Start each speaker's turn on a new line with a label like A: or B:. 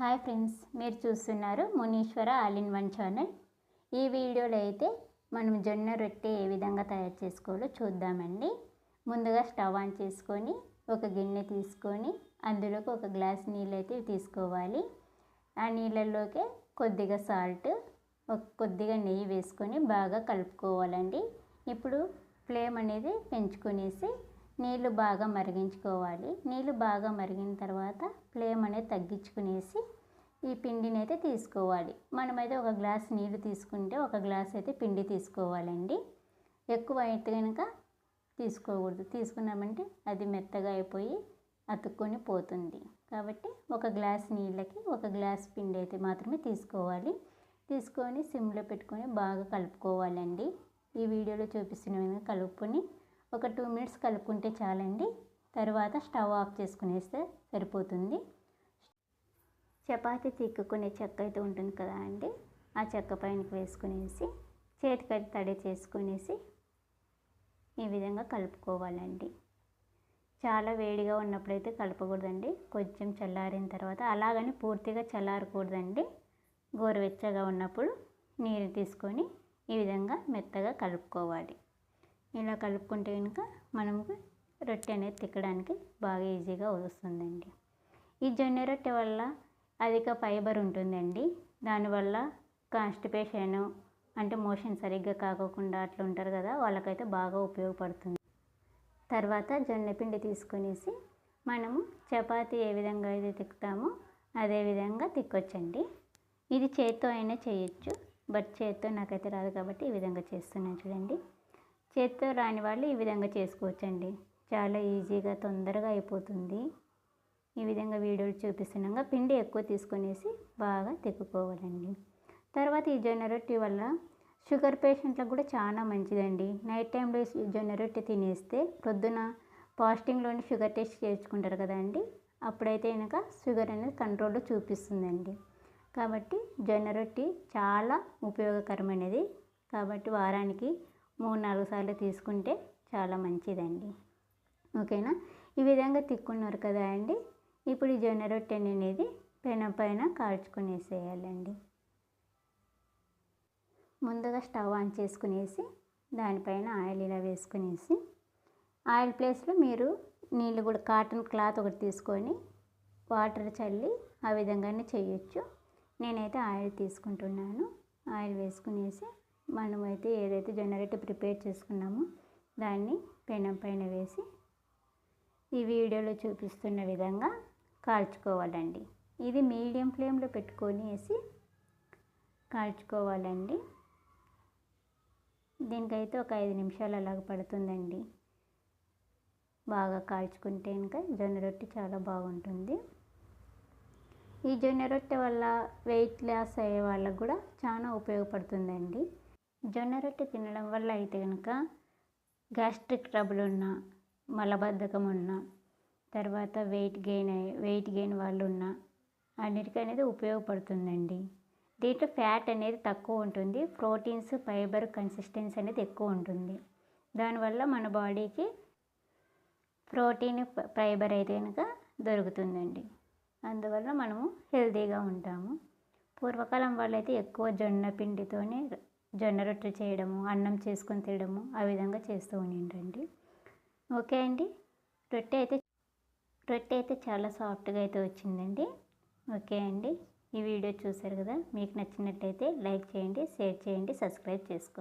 A: Hi friends మీరు చూస్తున్నారు Munishwara all in one channel. ఈ వీడియోలో అయితే మనం జొన్న రొట్టె ఏ విధంగా తయారు చేసుకోవాలో చూద్దామండి. ముందుగా స్టవ్ ఆన్ చేసుకొని ఒక గిన్నె తీసుకొని అందులోకి ఒక గ్లాస్ నీళ్ళు అయితే తీసుకోవాలి. ఆ నీళ్ళల్లోకి కొద్దిగా సాల్ట్ ఒక కొద్దిగా నెయ్యి వేసుకొని బాగా కలుపుకోవాలండి. ఇప్పుడు ఫ్లేమ్ అనేది పెంచుకునేసి నీళ్ళు బాగా మరిగించుకోవాలి. నీళ్ళు బాగా మరిగిన తర్వాత ఫ్లేమ్ అనేది తగ్గించుకునేసి ఈ పిండిని అయితే తీసుకోవాలి. మనమైతే ఒక గ్లాస్ నీళ్ళు తీసుకుంటే ఒక గ్లాస్ అయితే పిండి తీసుకోవాలండి. ఎక్కువ అయితే కనుక తీసుకోకూడదు. తీసుకున్నామంటే అది మెత్తగా అయిపోయి అతుక్కొని పోతుంది. కాబట్టి ఒక గ్లాస్ నీళ్ళకి ఒక గ్లాస్ పిండి అయితే మాత్రమే తీసుకోవాలి. తీసుకొని సిమ్లో పెట్టుకొని బాగా కలుపుకోవాలండి. ఈ వీడియోలో చూపిస్తున్న విధంగా కలుపుకొని ఒక టూ మినిట్స్ కలుపుకుంటే చాలండి. తర్వాత స్టవ్ ఆఫ్ చేసుకునేస్తే సరిపోతుంది. చపాతీ తిక్కుకునే చెక్క అయితే ఉంటుంది కదా అండి. ఆ చెక్క పైనకి వేసుకునేసి చేతికి తడి చేసుకునేసి ఈ విధంగా కలుపుకోవాలండి. చాలా వేడిగా ఉన్నప్పుడైతే కలపకూడదండి. కొంచెం చల్లారిన తర్వాత అలాగని పూర్తిగా చల్లారకూడదండి. గోరువెచ్చగా ఉన్నప్పుడు నీరు తీసుకొని ఈ విధంగా మెత్తగా కలుపుకోవాలి. ఇలా కలుపుకుంటే కనుక మనకు రొట్టె అనేది తిక్కడానికి బాగా ఈజీగా వస్తుందండి. ఈ జొన్న రొట్టె వల్ల అధిక ఫైబర్ ఉంటుందండి. దానివల్ల కాన్స్టిపేషన్ అంటే మోషన్ సరిగ్గా కాకోకుండా అట్లా ఉంటారు కదా వాళ్ళకైతే బాగా ఉపయోగపడుతుంది. తర్వాత జొన్న పిండి తీసుకునేసి మనము చపాతి ఏ విధంగా అయితే తిక్కుతామో అదే విధంగా తిక్కొచ్చండి. ఇది చేత్తో అయినా చేయొచ్చు బట్ చేత్తో నాకైతే రాదు కాబట్టి ఈ విధంగా చేస్తున్నాను చూడండి. చేత్తో రాని వాళ్ళు ఈ విధంగా చేసుకోవచ్చండి. చాలా ఈజీగా తొందరగా అయిపోతుంది. ఈ విధంగా వీడియోలు చూపిస్తున్నాగా పిండి ఎక్కువ తీసుకునేసి బాగా తెక్కుకోవాలండి తర్వాత ఈ జొన్న రొట్టె వల్ల షుగర్ పేషెంట్లకు కూడా చాలా మంచిదండి. నైట్ టైంలో జొన్న రొట్టె తినేస్తే ప్రొద్దున ఫాస్టింగ్లోని షుగర్ టెస్ట్ చేసుకుంటారు కదండి అప్పుడైతే కనుక షుగర్ అనేది కంట్రోల్లో చూపిస్తుందండి. కాబట్టి జొన్న రొట్టె చాలా ఉపయోగకరమైనది. కాబట్టి వారానికి మూడు నాలుగు సార్లు తీసుకుంటే చాలా మంచిదండి. ఓకేనా? ఈ విధంగా తిక్కున్నారు కదా అండి. ఇప్పుడు ఈ జొన్న రొట్టె అనేది పెనం పైన కాల్చుకునేసేయాలండి. ముందుగా స్టవ్ ఆన్ చేసుకునేసి దానిపైన ఆయిల్ ఇలా వేసుకునేసి ఆయిల్ ప్లేస్లో మీరు నీళ్ళు కూడా కాటన్ క్లాత్ ఒకటి తీసుకొని వాటర్ చల్లి ఆ విధంగానే చేయొచ్చు. నేనైతే ఆయిల్ తీసుకుంటున్నాను. ఆయిల్ వేసుకునేసి మనమైతే ఏదైతే జొన్న ప్రిపేర్ చేసుకున్నామో దాన్ని పెనం పైన వేసి ఈ వీడియోలో చూపిస్తున్న విధంగా కాల్చుకోవాలండి. ఇది మీడియం ఫ్లేమ్లో పెట్టుకొని వేసి కాల్చుకోవాలండి. దీనికైతే ఒక ఐదు నిమిషాలు అలాగ పడుతుందండి. బాగా కాల్చుకుంటే ఇంకా జొన్న రొట్టె చాలా బాగుంటుంది. ఈ జొన్న రొట్టె వల్ల వెయిట్ లాస్ అయ్యే వాళ్ళకు కూడా చాలా ఉపయోగపడుతుందండి. జొన్న రొట్టె తినడం వల్ల అయితే కనుక గ్యాస్ట్రిక్ ట్రబుల్ ఉన్న మలబద్ధకం ఉన్న తర్వాత వెయిట్ గెయిన్ వెయిట్ గెయిన్ వాళ్ళు ఉన్న అన్నిటికీ అనేది ఉపయోగపడుతుందండి. దీంట్లో ఫ్యాట్ అనేది తక్కువ ఉంటుంది ప్రోటీన్స్ ఫైబర్ కన్సిస్టెన్సీ అనేది ఎక్కువ ఉంటుంది. దానివల్ల మన బాడీకి ప్రోటీన్ ఫైబర్ అయితే కనుక దొరుకుతుందండి. అందువల్ల మనము హెల్తీగా ఉంటాము. పూర్వకాలం వాళ్ళైతే ఎక్కువ జొన్న పిండితోనే జొన్న రొట్టె చేయడము అన్నం చేసుకొని తినడము ఆ విధంగా చేస్తూ ఉండండి. ఓకే అండి? రొట్టె అయితే రొట్టె అయితే చాలా సాఫ్ట్గా అయితే వచ్చిందండి. ఓకే అండి? ఈ వీడియో చూసారు కదా? మీకు నచ్చినట్టయితే లైక్ చేయండి షేర్ చేయండి సబ్స్క్రైబ్ చేసుకోండి.